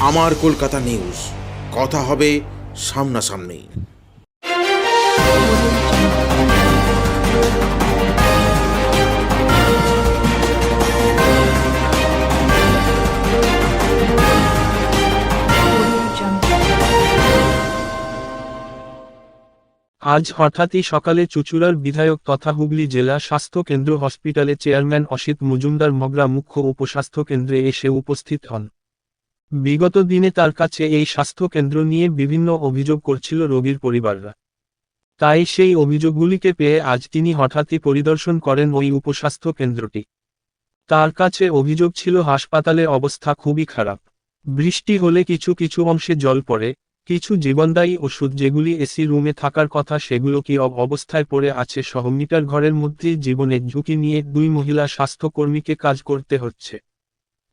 আমার কলকাতা নিউজ। কথা হবে সামনাসামনি। আজ হঠাৎই সকালে চুচুড়ার বিধায়ক তথা হুগলি জেলা স্বাস্থ্য কেন্দ্র হসপিটালে চেয়ারম্যান অসিত মজুমদার মগরা মুখ্য উপস্বাস্থ্য কেন্দ্রে এসে উপস্থিত হন। বিগত দিনে তার কাছে এই স্বাস্থ্য কেন্দ্র নিয়ে বিভিন্ন অভিযোগ করছিল রোগীর পরিবাররা। তাই সেই অভিযোগগুলিকে পেয়ে আজ তিনি হঠাৎই পরিদর্শন করেন ওই উপস্বাস্থ্য কেন্দ্রটি তার কাছে অভিযোগ ছিল হাসপাতালের অবস্থা খুবই খারাপ। বৃষ্টি হলে কিছু কিছু অংশে জল পড়ে, কিছু জীবনদায়ী ওষুধ যেগুলি এসি রুমে থাকার কথা সেগুলো কি অব অবস্থায় পড়ে আছে সহ মিটার ঘরের মধ্যে জীবনের ঝুঁকি নিয়ে দুই মহিলা স্বাস্থ্যকর্মীকে কাজ করতে হচ্ছে।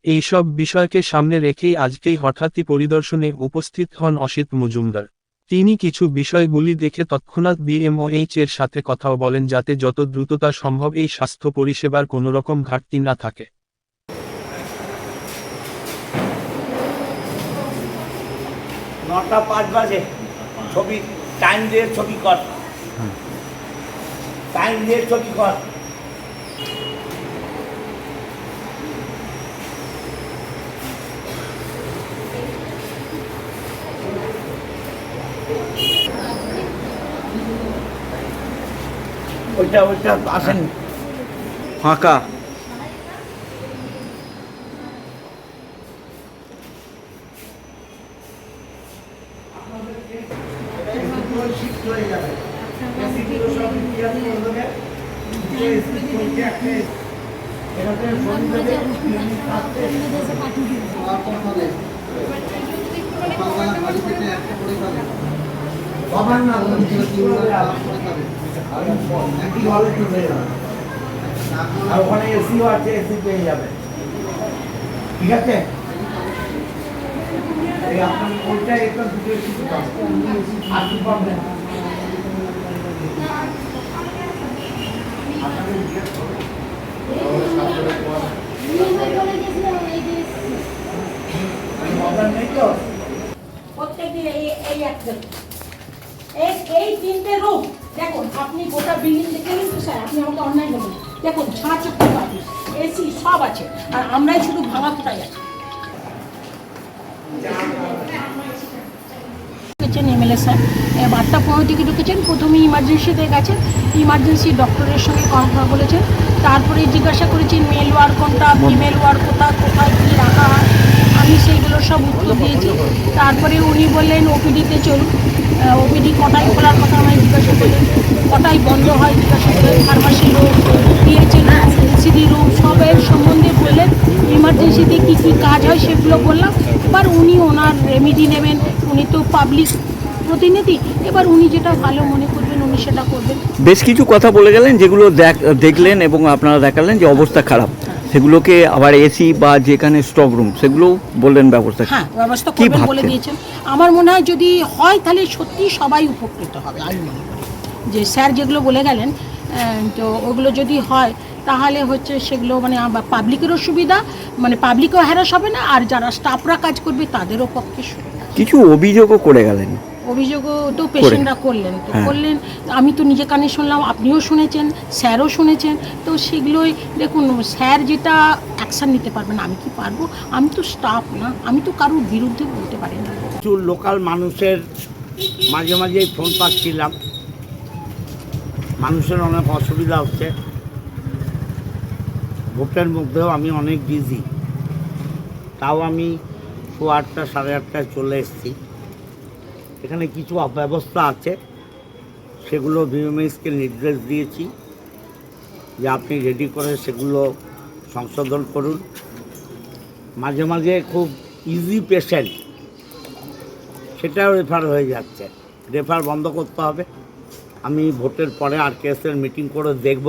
এইসব বিষয়কে সামনে রেখেই আজকেই হঠাৎই পরিদর্শনে উপস্থিত হন অসিত মজুমদার। তিনি কিছু বিষয়গুলি দেখে তৎক্ষণাৎ বিএমওএইচ এর সাথে কথাও বলেন যাতে যত দ্রুততা সম্ভব এই স্বাস্থ্য পরিষেবার কোনোরকম ঘাটতি না থাকে। নটা পাঁচ বাজে। ছবি টাইম দিয়ে ছবি কর। টাইম দিয়ে ছবি কর। ওইটা ওইটা আসেন। ফাঁকা। বাবার না একই হলে চলে যাবে আর ওখানে এসিও আছে, এসি পেয়ে যাবে। ঠিক আছে? এই আপনার ওইটা একটা দুটো এসি আর কি পাবেন প্রত্যেকদিন এই একটা এই এই তিনটে রুম দেখুন আপনি গোটা বিল্ডিং দেখলেন তো স্যার আপনি আমাকে অন্যায় বলুন দেখুন ছাঁচ করতে পারবেন এসি সব আছে। আর আমরাই শুধু ভাঙা ফুটাই আছি। ঢুকেছেন এমএলএ স্যার। এ, বারোটা পনেরো দিকে ঢুকেছেন। প্রথমে ইমার্জেন্সিতে গেছেন। ইমার্জেন্সি ডক্টরের সঙ্গে কথা বলেছেন। তারপরে জিজ্ঞাসা করেছেন মেল ওয়ার কোনটা ফিমেল ওয়ার কোথা কোথায় কী রাখা আমি সেইগুলো সব উত্তর দিয়েছি। তারপরে উনি বললেন ওপিডিতে চলুন। ওপিডি কটায় খোলার কথা আমায় জিজ্ঞাসা করলেন কটায় বন্ধ হয় জিজ্ঞাসা করলেন pharmacy room PHL CD room সবের সম্বন্ধে বললেন ইমার্জেন্সিতে কী কী কাজ হয় সেগুলো বললাম। এবার উনি ওনার রেমিডি নেবেন, উনি তো পাবলিক প্রতিনিধি, এবার উনি যেটা ভালো মনে করবেন উনি সেটা করবেন। বেশ কিছু কথা বলে গেলেন, যেগুলো দেখ- দেখলেন এবং আপনারা দেখালেন যে অবস্থা খারাপ। সেগুলোকে আবার এসি বা যেখানে স্টক রুম সেগুলো বললেন ব্যবস্থা হ্যাঁ ব্যবস্থা কি করবেন বলে দিয়েছেন। আমার মনে হয় যদি হয় তাহলে সত্যি সবাই উপকৃত হবে আমি মনে করি। যে স্যার যেগুলো বলে গেলেন তো ওগুলো যদি হয় তাহলে হচ্ছে সেগুলো মানে পাবলিকেরও সুবিধা মানে পাবলিকও হ্যারাস হবে না আর যারা স্টাফরা কাজ করবে তাদেরও পক্ষে সুবিধা। কিছু অভিযোগও করে গেলেন। অভিযোগও তো পেশেন্টরা করলেন। তো হ্যাঁ। করলেন আমি তো নিজে কানে শুনলাম আপনিও শুনেছেন স্যারও শুনেছেন তো সেগুলোই দেখুন স্যার যেটা অ্যাকশান নিতে পারবেন আমি কি পারব? আমি তো স্টাফ না আমি তো কারোর বিরুদ্ধে বলতে পারি না। কিছু লোকাল মানুষের মাঝে মাঝেই ফোন পাচ্ছিলাম। মানুষের অনেক অসুবিধা হচ্ছে। ভোটের মধ্যেও আমি অনেক বিজি তাও আমি শো আটটা সাড়ে আটটায় চলে এসেছি। এখানে কিছু অব্যবস্থা আছে। সেগুলো বিএমএসকে নির্দেশ দিয়েছি যে আপনি রেডি করে সেগুলো সংশোধন করুন। মাঝে মাঝে খুব ইজি পেশেন্ট সেটাও রেফার হয়ে যাচ্ছে। রেফার বন্ধ করতে হবে। আমি ভোটের পরে আর কেসের মিটিং করে দেখব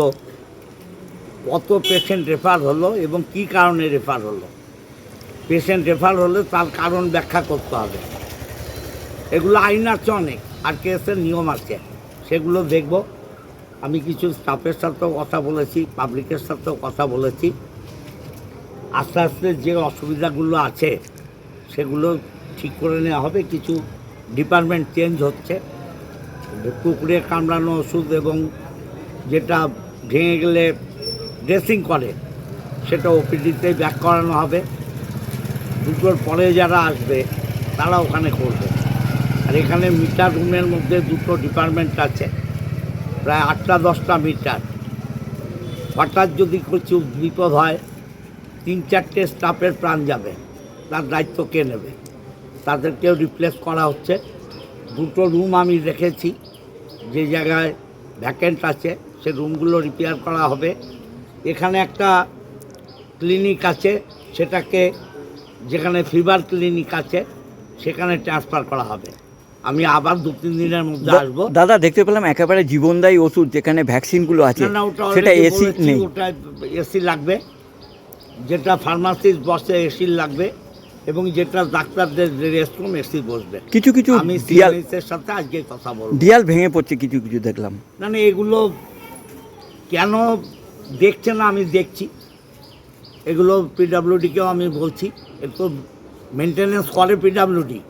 কত পেশেন্ট রেফার হলো এবং কি কারণে রেফার হলো। পেশেন্ট রেফার হলে তার কারণ ব্যাখ্যা করতে হবে। এগুলো আইন আছে অনেক, আর কেসের নিয়ম আছে। সেগুলো দেখব। আমি কিছু স্টাফের সাথেও কথা বলেছি পাবলিকের সাথেও কথা বলেছি। আস্তে আস্তে যে অসুবিধাগুলো আছে, সেগুলো ঠিক করে নেওয়া হবে। কিছু ডিপার্টমেন্ট চেঞ্জ হচ্ছে। কুকুরে কামড়ানো ওষুধ এবং যেটা ভেঙে গেলে ড্রেসিং করে, সেটা ওপিডিতে ব্যাক করানো হবে। দুটোর পরে যারা আসবে, তারা ওখানে করবে। আর এখানে মিটার রুমের মধ্যে দুটো ডিপার্টমেন্ট আছে, প্রায় আটটা দশটা মিটার। হঠাৎ যদি কিছু বিপদ হয়, তিন চারটে স্টাফের প্রাণ যাবে, তার দায়িত্ব কে নেবে? তাদেরকেও রিপ্লেস করা হচ্ছে। দুটো রুম আমি রেখেছি যে জায়গায় ভ্যাকেন্ট আছে, সে রুমগুলো রিপেয়ার করা হবে। এখানে একটা ক্লিনিক আছে, সেটাকে, যেখানে ফিভার ক্লিনিক আছে, সেখানে ট্রান্সফার করা হবে। আমি আবার দু তিন দিনের মধ্যে আসব। দাদা দেখতে পেলাম একেবারে জীবনদায়ী ওষুধ যেখানে ভ্যাকসিনগুলো আছে। সেটা এসি নেই। ওটা এসি লাগবে। যেটা ফার্মাসিস্ট বসে এসি লাগবে এবং যেটা ডাক্তারদের রেস্টরুম এসি বসবে। কিছু কিছু আমি সিএমএসের সাথে আজকে কথা বলব। দিয়াল ভেঙে পড়ছে কিছু কিছু দেখলাম। না না এগুলো কেন দেখছে না আমি দেখছি। এগুলো পিডাব্লিউডিকেও আমি বলছি। এর তো মেনটেনেন্স করে পিডাব্লিউডি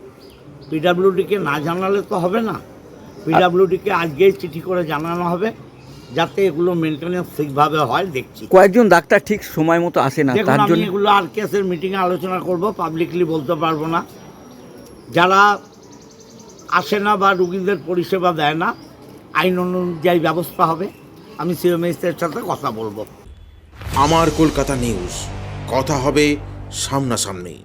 পিডাব্লিউডিকে না জানালে তো হবে না। পিডাব্লিউডিকে আজকেই চিঠি করে জানানো হবে যাতে এগুলো মেনটেনেন্স ঠিকভাবে হয় দেখছি। কয়েকজন ডাক্তার ঠিক সময় মতো আসে না তার জন্য এগুলো আর কেসের মিটিংয়ে আলোচনা করব পাবলিকলি বলতে পারব না। যারা আসে না বা রুগীদের পরিষেবা দেয় না আইন অনুযায়ী ব্যবস্থা হবে। আমি সিএমএসের সাথে কথা বলব। আমার কলকাতা নিউজ কথা হবে সামনাসামনি।